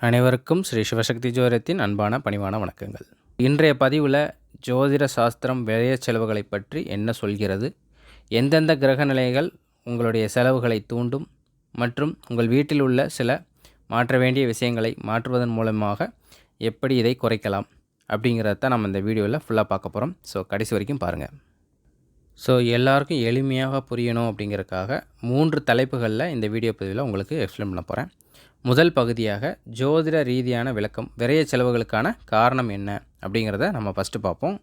அனைவருக்கும் ஸ்ரீ சிவசக்தி ஜோதிடத்தின் அன்பான பணிவான வணக்கங்கள். இன்றைய பதிவில் ஜோதிட சாஸ்திரம் விளைய செலவுகளை பற்றி என்ன சொல்கிறது எந்தெந்த கிரக நிலைகள் உங்களுடைய செலவுகளை தூண்டும் மற்றும் உங்கள் வீட்டில் உள்ள சில மாற்ற வேண்டிய விஷயங்களை மாற்றுவதன் மூலமாக எப்படி இதை குறைக்கலாம் அப்படிங்கிறத தான் நம்ம இந்த வீடியோவில் ஃபுல்லாக பார்க்க போகிறோம் ஸோ கடைசி வரைக்கும் பாருங்கள் ஸோ எல்லாருக்கும் எளிமையாக புரியணும் அப்படிங்கிறதுக்காக மூன்று தலைப்புகளில் இந்த வீடியோ பதிவில் உங்களுக்கு எக்ஸ்பிளைன் பண்ண போகிறேன் முதல் பகுதியாக ஜோதிட ரீதியான விளக்கம் விரைய செலவுகளுக்கான காரணம் என்ன அப்படிங்கிறத நம்ம ஃபஸ்ட்டு பார்ப்போம்.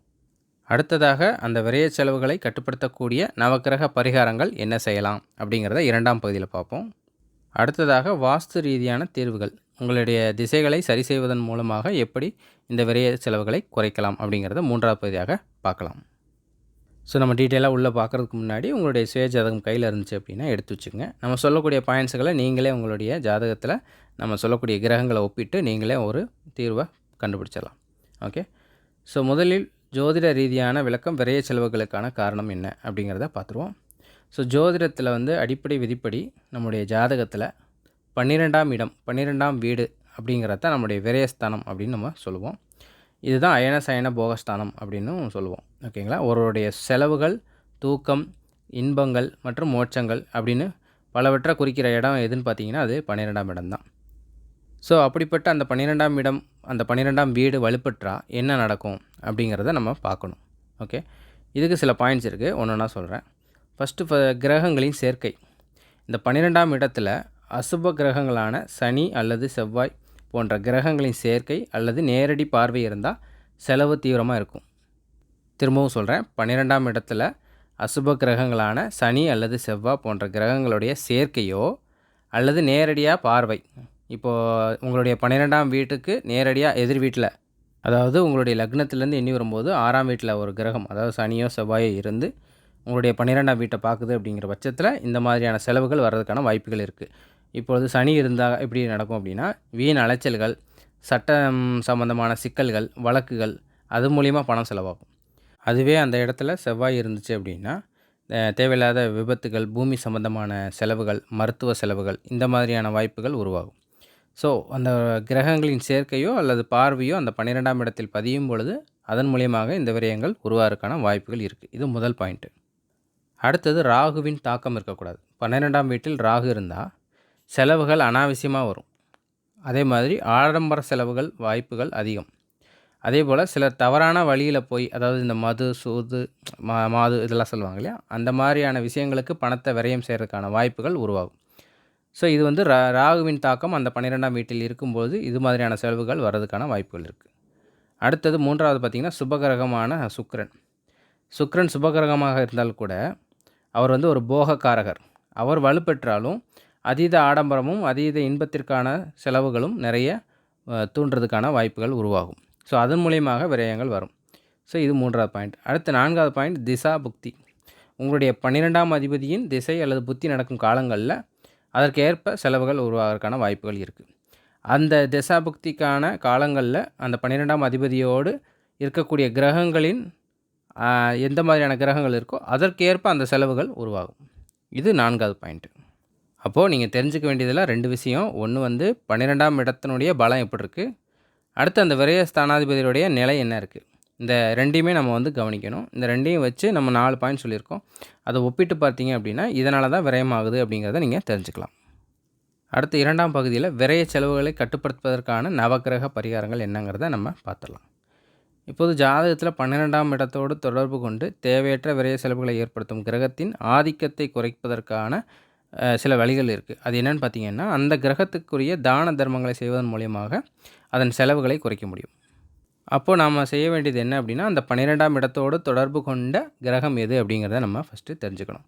அடுத்ததாக அந்த விரைய செலவுகளை கட்டுப்படுத்தக்கூடிய நவக்கிரக பரிகாரங்கள் என்ன செய்யலாம் அப்படிங்கிறத இரண்டாம் பகுதியில் பார்ப்போம். அடுத்ததாக வாஸ்து ரீதியான தீர்வுகள் உங்களுடைய திசைகளை சரி செய்வதன் மூலமாக எப்படி இந்த விரைய செலவுகளை குறைக்கலாம் அப்படிங்கிறத மூன்றாவது பகுதியாக பார்க்கலாம். ஸோ நம்ம டீட்டெயிலாக உள்ளே பார்க்குறதுக்கு முன்னாடி உங்களுடைய சுய ஜாதகம் கையில் இருந்துச்சு அப்படின்னா எடுத்து வச்சுங்க நம்ம சொல்லக்கூடிய பாயிண்ட்ஸுகளை நீங்களே உங்களுடைய ஜாதகத்தில் நம்ம சொல்லக்கூடிய கிரகங்களை ஒப்பிட்டு நீங்களே ஒரு தீர்வை கண்டுபிடிச்சிடலாம். ஓகே ஸோ முதலில் ஜோதிட ரீதியான விளக்கம் விரைய செலவுகளுக்கான காரணம் என்ன அப்படிங்கிறத பார்த்துருவோம். ஸோ ஜோதிடத்தில் வந்து அடிப்படை விதிப்படி நம்முடைய ஜாதகத்தில் பன்னிரெண்டாம் இடம் பன்னிரெண்டாம் வீடு அப்படிங்கிறத நம்முடைய விரயஸ்தானம் அப்படின்னு நம்ம சொல்லுவோம். இதுதான் அயன சயன போகஸ்தானம் அப்படின்னும் சொல்லுவோம். ஓகேங்களா? ஒருவருடைய செலவுகள் தூக்கம் இன்பங்கள் மற்றும் மோட்சங்கள் அப்படின்னு பலவற்றை குறிக்கிற இடம் எதுன்னு பார்த்தீங்கன்னா அது பன்னிரெண்டாம் இடம் தான். ஸோ அப்படிப்பட்ட அந்த பன்னிரெண்டாம் இடம் அந்த பன்னிரெண்டாம் வீடு வலுப்பற்றா என்ன நடக்கும் அப்படிங்கிறத நம்ம பார்க்கணும். ஓகே? இதுக்கு சில பாயிண்ட்ஸ் இருக்குது ஒன்று நான் சொல்கிறேன் ஃபஸ்ட்டு கிரகங்களின் சேர்க்கை. இந்த பன்னிரெண்டாம் இடத்துல அசுப கிரகங்களான சனி அல்லது செவ்வாய் போன்ற கிரகங்களின் சேர்க்கை அல்லது நேரடி பார்வை இருந்தால் செலவு தீவிரமாக இருக்கும். திரும்பவும் சொல்கிறேன் பன்னிரெண்டாம் இடத்துல அசுப கிரகங்களான சனி அல்லது செவ்வாய் போன்ற கிரகங்களுடைய சேர்க்கையோ அல்லது நேரடியாக பார்வை. இப்போது உங்களுடைய பன்னிரெண்டாம் வீட்டுக்கு நேரடியாக எதிர் வீட்டில் அதாவது உங்களுடைய லக்னத்துலேருந்து எண்ணி வரும்போது ஆறாம் வீட்டில் ஒரு கிரகம் அதாவது சனியோ செவ்வாயோ இருந்து உங்களுடைய பன்னிரெண்டாம் வீட்டை பார்க்குது அப்படிங்கிற பட்சத்தில் இந்த மாதிரியான செலவுகள் வர்றதுக்கான வாய்ப்புகள் இருக்குது இப்பொழுது சனி இருந்தால் எப்படி நடக்கும் அப்படின்னா வீண் அலைச்சல்கள் சட்டம் சம்பந்தமான சிக்கல்கள் வழக்குகள் அது மூலிமா பணம் செலவாகும். அதுவே அந்த இடத்துல செவ்வாய் இருந்துச்சு அப்படின்னா தேவையில்லாத விபத்துகள் பூமி சம்பந்தமான செலவுகள் மருத்துவ செலவுகள் இந்த மாதிரியான வாய்ப்புகள் உருவாகும். ஸோ அந்த கிரகங்களின் சேர்க்கையோ அல்லது பார்வையோ அந்த பன்னிரெண்டாம் இடத்தில் பதியும் பொழுது அதன் மூலியமாக இந்த விரயங்கள் உருவாகிறதுக்கான வாய்ப்புகள் இருக்குது இது முதல் பாயிண்ட்டு அடுத்தது ராகுவின் தாக்கம் இருக்கக்கூடாது. பன்னிரெண்டாம் வீட்டில் ராகு இருந்தால் செலவுகள் அனாவசியமாக வரும். அதே மாதிரி ஆடம்பர செலவுகள் வாய்ப்புகள் அதிகம். அதே போல் சிலர் தவறான வழியில் போய் அதாவது இந்த மது சூது மா மாது இதெல்லாம் சொல்லுவாங்க இல்லையா? அந்த மாதிரியான விஷயங்களுக்கு பணத்தை விரயம் செய்கிறதுக்கான வாய்ப்புகள் உருவாகும். ஸோ இது வந்து ரா ராகுவின் தாக்கம் அந்த பன்னிரெண்டாம் வீட்டில் இருக்கும்போது இது மாதிரியான செலவுகள் வர்றதுக்கான வாய்ப்புகள் இருக்குது அடுத்தது மூன்றாவது பார்த்திங்கன்னா சுபகிரகமான சுக்ரன். சுக்ரன் சுபகிரகமாக இருந்தால் கூட அவர் வந்து ஒரு போகக்காரகர். அவர் வலுப்பெற்றாலும் அதீத ஆடம்பரமும் அதீத இன்பத்திற்கான செலவுகளும் நிறைய தூண்டுறதுக்கான வாய்ப்புகள் உருவாகும். ஸோ அதன் மூலியமாக விரயங்கள் வரும். ஸோ இது மூன்றாவது பாயிண்ட் அடுத்து நான்காவது பாயிண்ட் திசா புக்தி. உங்களுடைய பன்னிரெண்டாம் அதிபதியின் திசை அல்லது புத்தி நடக்கும் காலங்களில் அதற்கேற்ப செலவுகள் உருவாகிறதுக்கான வாய்ப்புகள் இருக்குது அந்த திசா புக்திக்கான காலங்களில் அந்த பன்னிரெண்டாம் அதிபதியோடு இருக்கக்கூடிய கிரகங்களின் எந்த மாதிரியான கிரகங்கள் இருக்கோ அதற்கேற்ப அந்த செலவுகள் உருவாகும். இது நான்காவது பாயிண்ட்டு அப்போது நீங்கள் தெரிஞ்சுக்க வேண்டியதில் ரெண்டு விஷயம். ஒன்று வந்து பன்னிரெண்டாம் இடத்தினுடைய பலம் எப்படி இருக்குது அடுத்து அந்த விரைய ஸ்தானாதிபதியுடைய நிலை என்ன இருக்குது இந்த ரெண்டையுமே நம்ம வந்து கவனிக்கணும். இந்த ரெண்டையும் வச்சு நம்ம நாலு பாயிண்ட் சொல்லியிருக்கோம். அதை ஒப்பிட்டு பார்த்தீங்க அப்படின்னா இதனால தான் விரயமாகுது அப்படிங்கிறத நீங்கள் தெரிஞ்சுக்கலாம். அடுத்து இரண்டாம் பகுதியில் விரைய செலவுகளை கட்டுப்படுத்துவதற்கான நவக்கிரக பரிகாரங்கள் என்னங்கிறத நம்ம பார்த்துடலாம். இப்போது ஜாதகத்தில் பன்னிரெண்டாம் இடத்தோடு தொடர்பு கொண்டு தேவையற்ற விரைய செலவுகளை ஏற்படுத்தும் கிரகத்தின் ஆதிக்கத்தை குறைப்பதற்கான சில வழிகள் இருக்குது அது என்னென்னு பார்த்தீங்கன்னா அந்த கிரகத்துக்குரிய தான தர்மங்களை செய்வதன் மூலியமாக அதன் செலவுகளை குறைக்க முடியும். அப்போது நாம் செய்ய வேண்டியது என்ன அப்படின்னா அந்த பன்னிரெண்டாம் இடத்தோடு தொடர்பு கொண்ட கிரகம் எது அப்படிங்கிறத நம்ம ஃபஸ்ட்டு தெரிஞ்சுக்கணும்.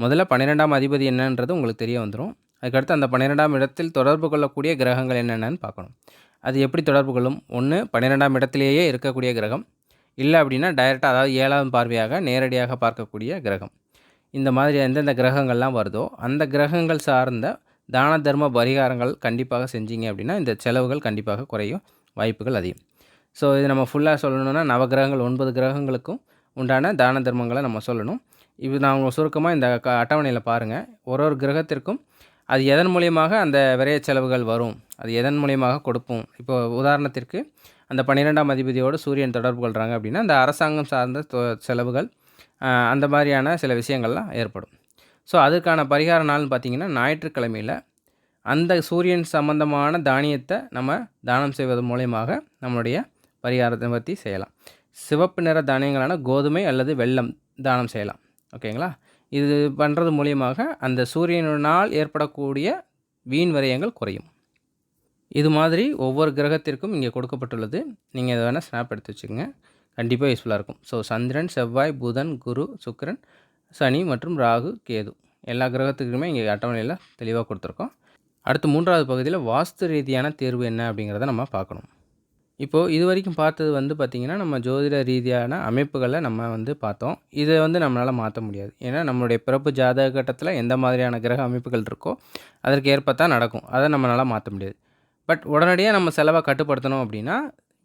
முதல்ல பன்னிரெண்டாம் அதிபதி என்னன்றது உங்களுக்கு தெரிய வந்துடும் அதுக்கடுத்து அந்த பன்னிரெண்டாம் இடத்தில் தொடர்பு கொள்ளக்கூடிய கிரகங்கள் என்னென்னு பார்க்கணும். அது எப்படி தொடர்பு கொள்ளும்? ஒன்று பன்னிரெண்டாம் இடத்திலேயே இருக்கக்கூடிய கிரகம். இல்லை அப்படின்னா டைரெக்டாக அதாவது ஏழாவது பார்வையாக நேரடியாக பார்க்கக்கூடிய கிரகம். இந்த மாதிரி எந்தெந்த கிரகங்கள்லாம் வருதோ அந்த கிரகங்கள் சார்ந்த தான தர்ம பரிகாரங்கள் கண்டிப்பாக செஞ்சீங்க அப்படின்னா இந்த செலவுகள் கண்டிப்பாக குறையும் வாய்ப்புகள் அதிகம். ஸோ இது நம்ம ஃபுல்லாக சொல்லணுன்னா நவகிரகங்கள் ஒன்பது கிரகங்களுக்கும் உண்டான தான தர்மங்களை நம்ம சொல்லணும். இது நான் உங்கள் சுருக்கமாக இந்த க அட்டவணையில் பாருங்கள் ஒரு ஒரு கிரகத்திற்கும் அது எதன் மூலியமாக அந்த விரைய செலவுகள் வரும் அது எதன் மூலியமாக கொடுப்போம்? இப்போ உதாரணத்திற்கு அந்த பன்னிரெண்டாம் அதிபதியோடு சூரியன் தொடர்பு கொள்கிறாங்க அப்படின்னா அந்த அரசாங்கம் சார்ந்த செலவுகள் அந்த மாதிரியான சில விஷயங்கள்லாம் ஏற்படும். ஸோ அதுக்கான பரிகார நாள்னு பார்த்திங்கன்னா ஞாயிற்றுக்கிழமையில் அந்த சூரியன் சம்பந்தமான தானியத்தை நம்ம தானம் செய்வது மூலயமாக நம்மளுடைய பரிகாரத்தை பற்றி செய்யலாம். சிவப்பு நிற தானியங்களான கோதுமை அல்லது வெள்ளம் தானம் செய்யலாம். ஓகேங்களா? இது பண்ணுறது மூலியமாக அந்த சூரியனால் ஏற்படக்கூடிய வீண் விரயங்கள் குறையும். இது மாதிரி ஒவ்வொரு கிரகத்திற்கும் இங்கே கொடுக்கப்பட்டுள்ளது. நீங்கள் இதை வேணால் ஸ்னாப் எடுத்து வச்சுக்கோங்க. கண்டிப்பாக யூஸ்ஃபுல்லாக இருக்கும். ஸோ சந்திரன் செவ்வாய் புதன் குரு சுக்கரன் சனி மற்றும் ராகு கேது. எல்லா கிரகத்துக்குமே இங்கே அட்டவணையில் தெளிவாக கொடுத்துருக்கோம். அடுத்து மூன்றாவது பகுதியில் வாஸ்து ரீதியான தேர்வு என்ன அப்படிங்கிறத நம்ம பார்க்கணும். இப்போது இது வரைக்கும் பார்த்தது வந்து பார்த்திங்கன்னா நம்ம ஜோதிட ரீதியான அமைப்புகளை நம்ம வந்து பார்த்தோம். இதை வந்து நம்மளால் மாற்ற முடியாது. ஏன்னா நம்மளுடைய பிறப்பு ஜாதக கட்டத்தில் எந்த மாதிரியான கிரக அமைப்புகள் இருக்கோ அதற்கு ஏற்ப தான் நடக்கும். அதை நம்மளால் மாற்ற முடியாது. பட் உடனடியாக நம்ம செலவை கட்டுப்படுத்தணும் அப்படின்னா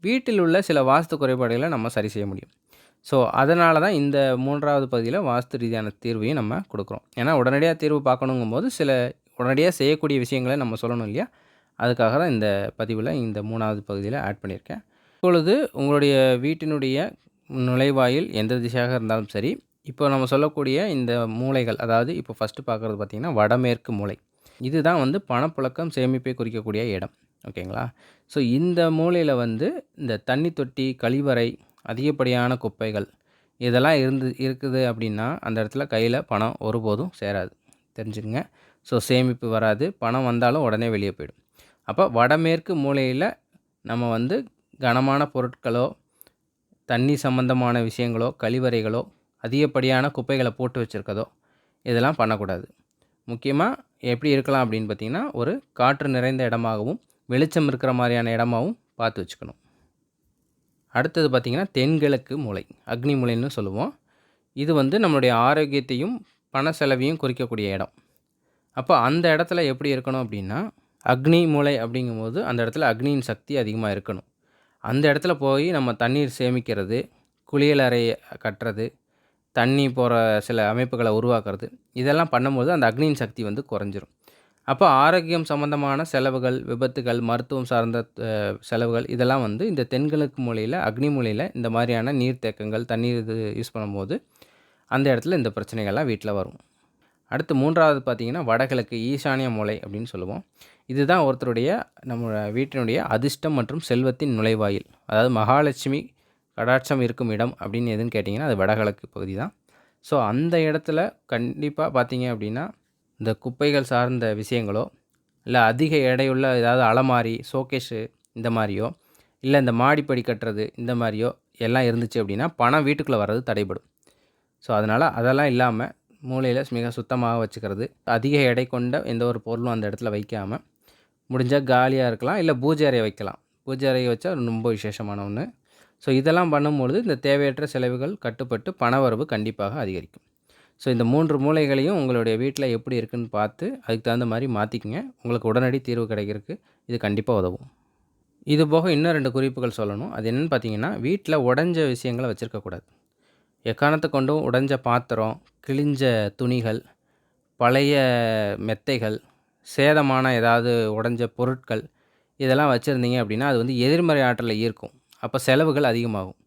வீட்டில் உள்ள சில வாஸ்து குறைபாடுகளை நம்ம சரி செய்ய முடியும். ஸோ அதனால தான் இந்த மூன்றாவது பகுதியில் வாஸ்து ரீதியான தீர்வையும் நம்ம கொடுக்குறோம். ஏன்னா உடனடியாக தீர்வு பார்க்கணுங்கும் போது சில உடனடியாக செய்யக்கூடிய விஷயங்களை நம்ம சொல்லணும் இல்லையா? அதுக்காக தான் இந்த பதிவில் இந்த மூணாவது பகுதியில் ஆட் பண்ணியிருக்கேன். இப்பொழுது உங்களுடைய வீட்டினுடைய நுழைவாயில் எந்த திசையாக இருந்தாலும் சரி இப்போ நம்ம சொல்லக்கூடிய இந்த மூளைகள் அதாவது இப்போ ஃபஸ்ட்டு பார்க்குறது பார்த்திங்கன்னா வடமேற்கு மூளை இதுதான் வந்து பணப்புழக்கம் சேமிப்பை குறிக்கக்கூடிய இடம். ஓகேங்களா? ஸோ இந்த மூலையில் வந்து இந்த தண்ணி தொட்டி கழிவறை அதிகப்படியான குப்பைகள் இதெல்லாம் இருந்து இருக்குது அப்படின்னா அந்த இடத்துல கையில் பணம் ஒருபோதும் சேராது. தெரிஞ்சுக்கங்க. ஸோ சேமிப்பு வராது. பணம் வந்தாலும் உடனே வெளியே போயிடும். அப்போ வடமேற்கு மூலையில் நம்ம வந்து கனமான பொருட்களோ தண்ணி சம்மந்தமான விஷயங்களோ கழிவறைகளோ அதிகப்படியான குப்பைகளை போட்டு வச்சுருக்கதோ இதெல்லாம் பண்ணக்கூடாது. முக்கியமாக எப்படி இருக்கலாம் அப்படின்னு பார்த்திங்கன்னா ஒரு காற்று நிறைந்த இடமாகவும் வெளிச்சம் இருக்கிற மாதிரியான இடமாவும் பார்த்து வச்சுக்கணும். அடுத்தது பார்த்திங்கன்னா தென்கிழக்கு மூளை அக்னி மூலைன்னு சொல்லுவோம். இது வந்து நம்மளுடைய ஆரோக்கியத்தையும் பண செலவையும் குறிக்கக்கூடிய இடம். அப்போ அந்த இடத்துல எப்படி இருக்கணும் அப்படின்னா அக்னி மூளை அப்படிங்கும்போது அந்த இடத்துல அக்னியின் சக்தி அதிகமாக இருக்கணும். அந்த இடத்துல போய் நம்ம தண்ணீர் சேமிக்கிறது குளியலறை கட்டுறது தண்ணி போகிற சில அமைப்புகளை உருவாக்குறது இதெல்லாம் பண்ணும்போது அந்த அக்னியின் சக்தி வந்து குறைஞ்சிரும். அப்போ ஆரோக்கியம் சம்மந்தமான செலவுகள் விபத்துகள் மருத்துவம் சார்ந்த செலவுகள் இதெல்லாம் வந்து இந்த தென்கிழக்கு மூலையில் அக்னி மூலையில் இந்த மாதிரியான நீர்த்தேக்கங்கள் தண்ணீர் இது யூஸ் பண்ணும்போது அந்த இடத்துல இந்த பிரச்சனைகள்லாம் வீட்டில் வரும். அடுத்து மூன்றாவது பார்த்திங்கன்னா வடகிழக்கு ஈசானிய மூலை அப்படின்னு சொல்லுவோம். இதுதான் ஒருத்தருடைய நம்ம வீட்டினுடைய அதிர்ஷ்டம் மற்றும் செல்வத்தின் நுழைவாயில். அதாவது மகாலட்சுமி கடாட்சம் இருக்கும் இடம் அப்படின்னு எதுன்னு கேட்டிங்கன்னா அது வடகிழக்கு பகுதி தான். ஸோ அந்த இடத்துல கண்டிப்பாக பார்த்திங்க அப்படின்னா இந்த குப்பைகள் சார்ந்த விஷயங்களோ இல்லை அதிக எடையுள்ள ஏதாவது அலமாரி ஷோகேஷு இந்த மாதிரியோ இல்லை இந்த மாடிப்படி கட்டுறது இந்த மாதிரியோ எல்லாம் இருந்துச்சு அப்படின்னா பணம் வீட்டுக்குள்ளே வர்றது தடைபடும். ஸோ அதனால் அதெல்லாம் இல்லாமல் மூளையில் மிக சுத்தமாக வச்சுக்கிறது அதிக எடை கொண்ட எந்த ஒரு பொருளும் அந்த இடத்துல வைக்காமல் முடிஞ்சால் காலியாக இருக்கலாம் இல்லை பூஜை அறையை வைக்கலாம். பூஜை அறையை வச்சா ரொம்ப விசேஷமான ஒன்று ஸோ இதெல்லாம் பண்ணும்பொழுது இந்த தேவையற்ற செலவுகள் கட்டுப்பட்டு பணவரவு கண்டிப்பாக அதிகரிக்கும். ஸோ இந்த மூன்று மூலைகளையும் உங்களுடைய வீட்டில் எப்படி இருக்குன்னு பார்த்து அதுக்கு தகுந்த மாதிரி மாற்றிக்கங்க உங்களுக்கு உடனடி தீர்வு கிடைக்கிறதுக்கு இது கண்டிப்பாக உதவும். இது போக இன்னும் ரெண்டு குறிப்புகள் சொல்லணும். அது என்னென்னு பார்த்தீங்கன்னா வீட்டில் உடஞ்ச விஷயங்களை வச்சுருக்கக்கூடாது எக்காரணத்தை கொண்டும் உடஞ்ச பாத்திரம் கிழிஞ்ச துணிகள் பழைய மெத்தைகள் சேதமான ஏதாவது உடஞ்ச பொருட்கள் இதெல்லாம் வச்சுருந்தீங்க அப்படின்னா அது வந்து எதிர்மறை ஆற்றலை ஈர்க்கும். அப்போ செலவுகள் அதிகமாகும்.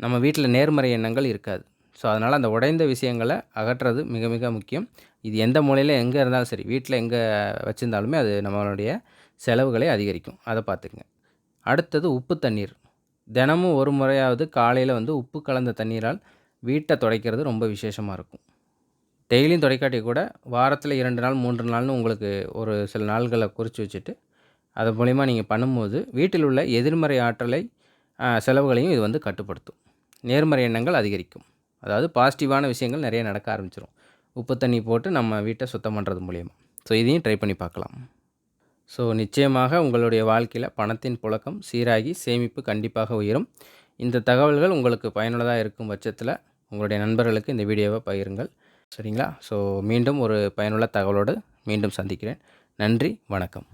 நம்ம வீட்டில் நேர்மறை எண்ணங்கள் இருக்காது. ஸோ அதனால் அந்த உடைந்த விஷயங்களை அகற்றுறது மிக மிக முக்கியம். இது எந்த மூலையில் எங்கே இருந்தாலும் சரி வீட்டில் எங்கே வச்சுருந்தாலுமே அது நம்மளுடைய செலவுகளை அதிகரிக்கும். அதை பார்த்துக்குங்க. அடுத்தது உப்பு தண்ணீர். தினமும் ஒரு முறையாவது காலையில் வந்து உப்பு கலந்த தண்ணீரால் வீட்டை துடைக்கிறது ரொம்ப விசேஷமாக இருக்கும். டெய்லியும் துடைக்காட்டி கூட வாரத்தில் இரண்டு நாள் மூன்று நாள்னு உங்களுக்கு ஒரு சில நாள்களை குறித்து வச்சுட்டு அது மூலிமா நீங்கள் பண்ணும்போது வீட்டில் உள்ள எதிர்மறை ஆற்றலை செலவுகளையும் இது வந்து கட்டுப்படுத்தும். நேர்மறை எண்ணங்கள் அதிகரிக்கும். அதாவது பாசிட்டிவான விஷயங்கள் நிறைய நடக்க ஆரம்பிச்சிடும் உப்பு தண்ணி போட்டு நம்ம வீட்டை சுத்தம் பண்ணுறது மூலியமாக ஸோ இதையும் ட்ரை பண்ணி பார்க்கலாம். ஸோ நிச்சயமாக உங்களுடைய வாழ்க்கையில் பணத்தின் புழக்கம் சீராகி சேமிப்பு கண்டிப்பாக உயரும். இந்த தகவல்கள் உங்களுக்கு பயனுள்ளதாக இருக்கும் பட்சத்தில் உங்களுடைய நண்பர்களுக்கு இந்த வீடியோவை பகிருங்கள். சரிங்களா? ஸோ மீண்டும் ஒரு பயனுள்ள தகவலோடு மீண்டும் சந்திக்கிறேன். நன்றி வணக்கம்.